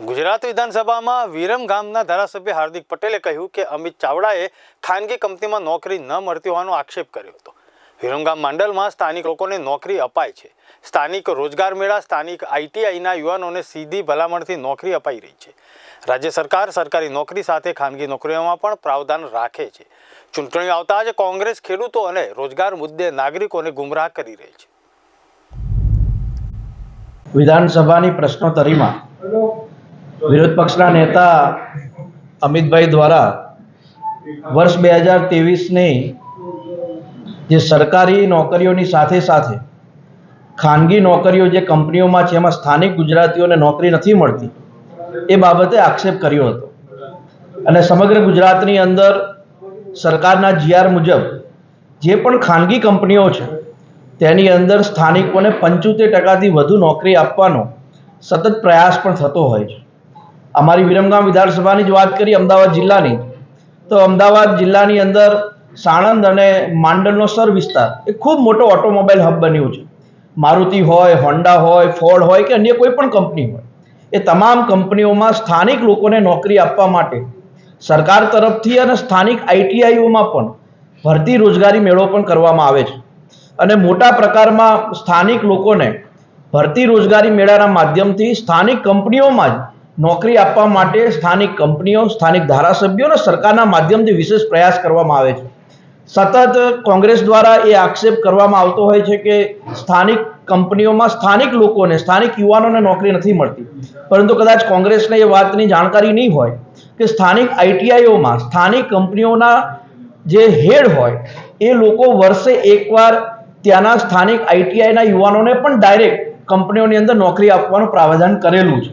ગુજરાત વિધાનસભામાં વિરમ ગામના ધારાસભ્ય હાર્દિક પટેલે કહ્યું કે અમિત ચાવડાએ ખાનગી કંપનીમાં નોકરી ન મળતી હોવાનો આક્ષેપ કર્યો હતો. વિરમગામ મંડળમાં સ્થાનિક લોકોને નોકરી અપાય છે. સ્થાનિક રોજગાર મેળા, સ્થાનિક આઈટીઆઈના યુવાનોને સીધી ભલામણથી નોકરી અપાઈ રહી છે. રાજ્ય સરકાર સરકારી નોકરી સાથે ખાનગી નોકરીઓમાં પણ પ્રાવધાન રાખે છે. ચૂંટણીઓ આવતા જ કોંગ્રેસ ખેડૂતો અને રોજગાર મુદ્દે નાગરિકોને ગુમરાહ કરી રહી છે. વિધાનસભાની પ્રશ્નોત્તરીમાં વિરોધ પક્ષના નેતા અમિતભાઈ દ્વારા વર્ષ બે હજાર ત્રેવીસની જે સરકારી નોકરીઓની સાથે સાથે ખાનગી નોકરીઓ જે કંપનીઓમાં છે, એમાં સ્થાનિક ગુજરાતીઓને નોકરી નથી મળતી, એ બાબતે આક્ષેપ કર્યો હતો. અને સમગ્ર ગુજરાતની અંદર સરકારના જીઆર મુજબ જે પણ ખાનગી કંપનીઓ છે, તેની અંદર સ્થાનિકોને પંચોતેર ટકાથી વધુ નોકરી આપવાનો સતત પ્રયાસ પણ થતો હોય છે. અમારી વિરમગામ વિધાનસભાની જ વાત કરીએ અમદાવાદ જિલ્લાની. તો અમદાવાદ જિલ્લાની અંદર સાણંદ અને માંડલનો સર વિસ્તાર એ ખૂબ મોટો ઓટોમોબાઈલ હબ બન્યું છે. મારુતિ હોય, હોન્ડા હોય, ફોર્ડ હોય કે અન્ય કોઈ પણ કંપની હોય, એ તમામ કંપનીઓમાં સ્થાનિક લોકોને નોકરી આપવા માટે સરકાર તરફથી અને સ્થાનિક આઈટીઆઈઓમાં પણ ભરતી રોજગારી મેળો પણ કરવામાં આવે છે. અને મોટા પ્રકારમાં સ્થાનિક લોકોને ભરતી રોજગારી મેળાના માધ્યમથી સ્થાનિક કંપનીઓમાં જ નોકરી આપવા માટે સ્થાનિક કંપનીઓ, સ્થાનિક ધારાસભ્યો અને સરકારના માધ્યમથી વિશેષ પ્રયાસ કરવામાં આવે છે. સતત કોંગ્રેસ દ્વારા એ આક્ષેપ કરવામાં આવતો હોય છે કે સ્થાનિક કંપનીઓમાં સ્થાનિક લોકોને, સ્થાનિક યુવાનોને નોકરી નથી મળતી. પરંતુ કદાચ કોંગ્રેસને એ વાતની જાણકારી નહીં હોય કે સ્થાનિક આઈટીઆઈઓમાં સ્થાનિક કંપનીઓના જે હેડ હોય, એ લોકો વર્ષે એકવાર ત્યાંના સ્થાનિક આઈટીઆઈના યુવાનોને પણ ડાયરેક્ટ કંપનીઓની અંદર નોકરી આપવાનું પ્રાવધાન કરેલું છે.